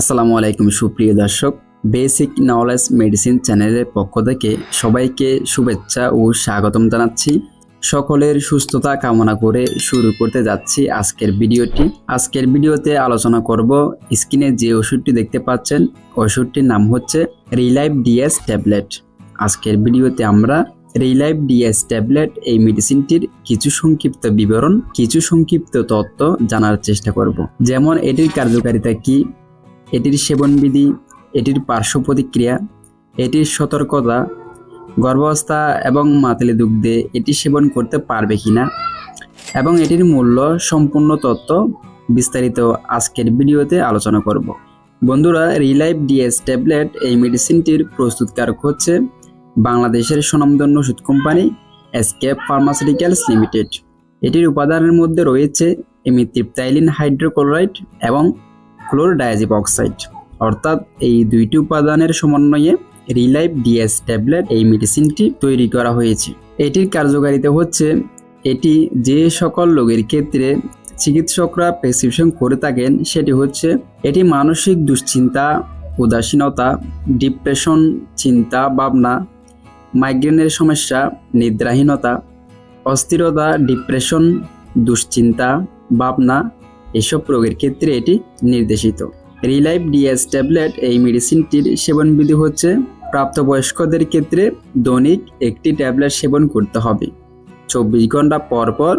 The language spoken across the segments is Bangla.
আসসালামু আলাইকুম, সুপ্রিয় দর্শক। বেসিক নলেজ মেডিসিন চ্যানেলের পক্ষ থেকে সবাইকে শুভেচ্ছা ও স্বাগতম জানাচ্ছি। সকলের সুস্থতা কামনা করে শুরু করতে যাচ্ছি আজকের ভিডিওটি। আজকের ভিডিওতে আলোচনা করব স্ক্রিনে যে ওষুধটি দেখতে পাচ্ছেন, ওষুধটির নাম হচ্ছে রিলাইভ ডিএস ট্যাবলেট আজকের ভিডিওতে আমরা রিলাইভ ডিএস ট্যাবলেট এই মেডিসিনটির কিছু সংক্ষিপ্ত বিবরণ, কিছু সংক্ষিপ্ত তথ্য জানার চেষ্টা করব। যেমন, এটির কার্যকারিতা কি এটির সেবনবিধি, এটির পার্শ্ব প্রতিক্রিয়া, এটির সতর্কতা, গর্ভাবস্থা এবং মাতলি দুগ্ধে এটি সেবন করতে পারবে কিনা, এবং এটির মূল্য সম্পূর্ণ তথ্য বিস্তারিত আজকের ভিডিওতে আলোচনা করব। বন্ধুরা রিলাইভ ডিএস ট্যাবলেট এই মেডিসিনটির প্রস্তুতকারক হচ্ছে বাংলাদেশের সুনামধন্য ওষুধ কোম্পানি এসকেপ ফার্মাসিউটিক্যালস লিমিটেড। এটির উপাদানের মধ্যে রয়েছে এমিত্রিপ্তাইলিন হাইড্রোক্লোরাইড এবং ক্লোরডায়াজিপ অক্সাইড। অর্থাৎ এই দুইটি উপাদানের সমন্বয়ে রিলাইভ ডিএস ট্যাবলেট এই মেডিসিনটি তৈরি করা হয়েছে। এটির কার্যকারিতা হচ্ছে, এটি যে সকল রোগের ক্ষেত্রে চিকিৎসকরা প্রেসক্রিপশন করে থাকেন, সেটি হচ্ছে, এটি মানসিক দুশ্চিন্তা, উদাসীনতা, ডিপ্রেশন, চিন্তা ভাবনা, মাইগ্রেনের সমস্যা, নিদ্রাহীনতা, অস্থিরতা, ডিপ্রেশন, দুশ্চিন্তা, ভাবনা এসব রোগের ক্ষেত্রে এটি নির্দেশিত। রিলাইভ ডিএস ট্যাবলেট এই মেডিসিনটির সেবনবিধি হচ্ছে, প্রাপ্তবয়স্কদের ক্ষেত্রে দৈনিক একটি ট্যাবলেট সেবন করতে হবে। চব্বিশ ঘণ্টা পর পর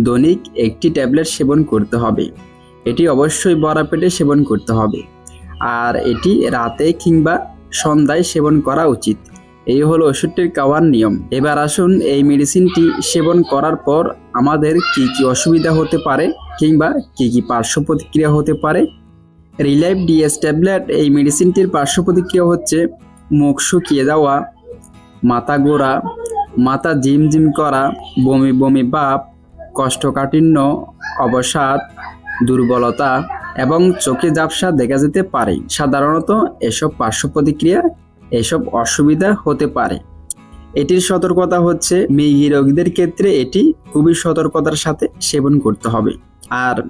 দৈনিক একটি ট্যাবলেট সেবন করতে হবে। এটি অবশ্যই বড়া পেটে সেবন করতে হবে। আর এটি রাতে কিংবা সন্ধ্যায় সেবন করা উচিত। এই হলো ওষুধটির খাওয়ার নিয়ম। এবার আসুন এই মেডিসিনটি সেবন করার পর আমাদের কি কি অসুবিধা হতে পারে কিংবা কি কি পার্শ্ব প্রতিক্রিয়া হতে পারে? রিলাইভ ডিএস ট্যাবলেট এই মেডিসিনটির পার্শ্ব প্রতিক্রিয়া হচ্ছে মুখ শুকিয়ে যাওয়া, মাথা গোড়া, মাথা ঝিমঝিম করা, বমি বমি ভাব কষ্টকাঠিন্য অবসাদ, দুর্বলতা এবং চোখে ঝাপসা দেখা যেতে পারে। সাধারণত এসব পার্শ্ব প্রতিক্রিয়া এসব অসুবিধা হতে পারে। এটির সতর্কতা হচ্ছে মেঘি রোগীদের ক্ষেত্রে এটি খুবই সতর্কতার সাথে সেবন করতে হবে। আর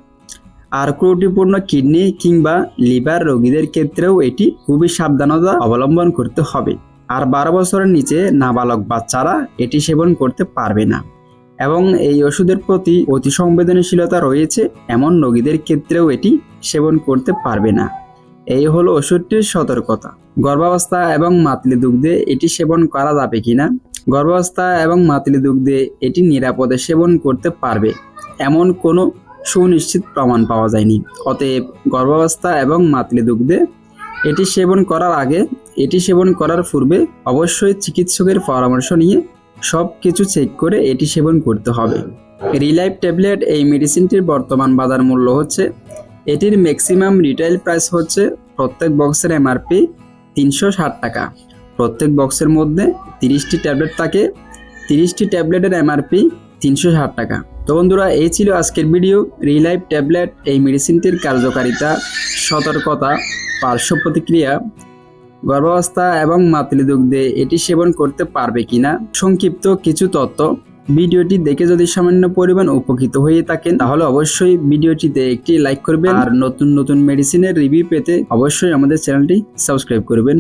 আর ত্রুটিপূর্ণ কিডনি কিংবা লিভার রোগীদের ক্ষেত্রেও এটি খুবই সাবধানতা অবলম্বন করতে হবে। আর বারো বছরের নিচে নাবালক বাচ্চারা এটি সেবন করতে পারবে না। এবং এই ওষুধের প্রতি অতি সংবেদনশীলতা রয়েছে, এমন রোগীদের ক্ষেত্রেও এটি সেবন করতে পারবে না। এই হলো ওষুধটির সতর্কতা। গর্ভাবস্থা এবং মাতলি দুগ্ধে এটি সেবন করা যাবে কিনা? গর্ভাবস্থা এবং মাতলি দুগ্ধে এটি নিরাপদে সেবন করতে পারবে, এমন কোনো সুনিশ্চিত প্রমাণ পাওয়া যায়নি। অতএব গর্ভাবস্থা এবং মাতলি দুগ্ধে এটি সেবন করার আগে, এটি সেবন করার পূর্বে অবশ্যই চিকিৎসকের পরামর্শ নিয়ে সব কিছু চেক করে এটি সেবন করতে হবে। রিলাইভ ট্যাবলেট এই মেডিসিনটির বর্তমান বাজার মূল্য হচ্ছে, এটির ম্যাক্সিমাম রিটেল প্রাইস হচ্ছে প্রত্যেক বক্সের এমআরপি তিনশো ষাট টাকা। প্রত্যেক বক্সের মধ্যে তিরিশটি ট্যাবলেট থাকে। তিরিশটি ট্যাবলেটের এমআরপি তিনশো ষাট টাকা। তো বন্ধুরা, এই ছিল আজকের ভিডিও। রিলাইভ ট্যাবলেট, এই মেডিসিনটির কার্যকারিতা, সতর্কতা, পার্শ্ব প্রতিক্রিয়া, গর্ভাবস্থা এবং মাতৃদুগ্ধে এটি সেবন করতে পারবে কিনা, সংক্ষিপ্ত কিছু তথ্য ভিডিওটি দেখে যদি সামান্য পরিমাণ উপকৃত হয়ে থাকেন, তাহলে অবশ্যই ভিডিওটিতে একটি লাইক করবেন। আর নতুন নতুন মেডিসিনের রিভিউ পেতে অবশ্যই আমাদের চ্যানেলটি সাবস্ক্রাইব করবেন।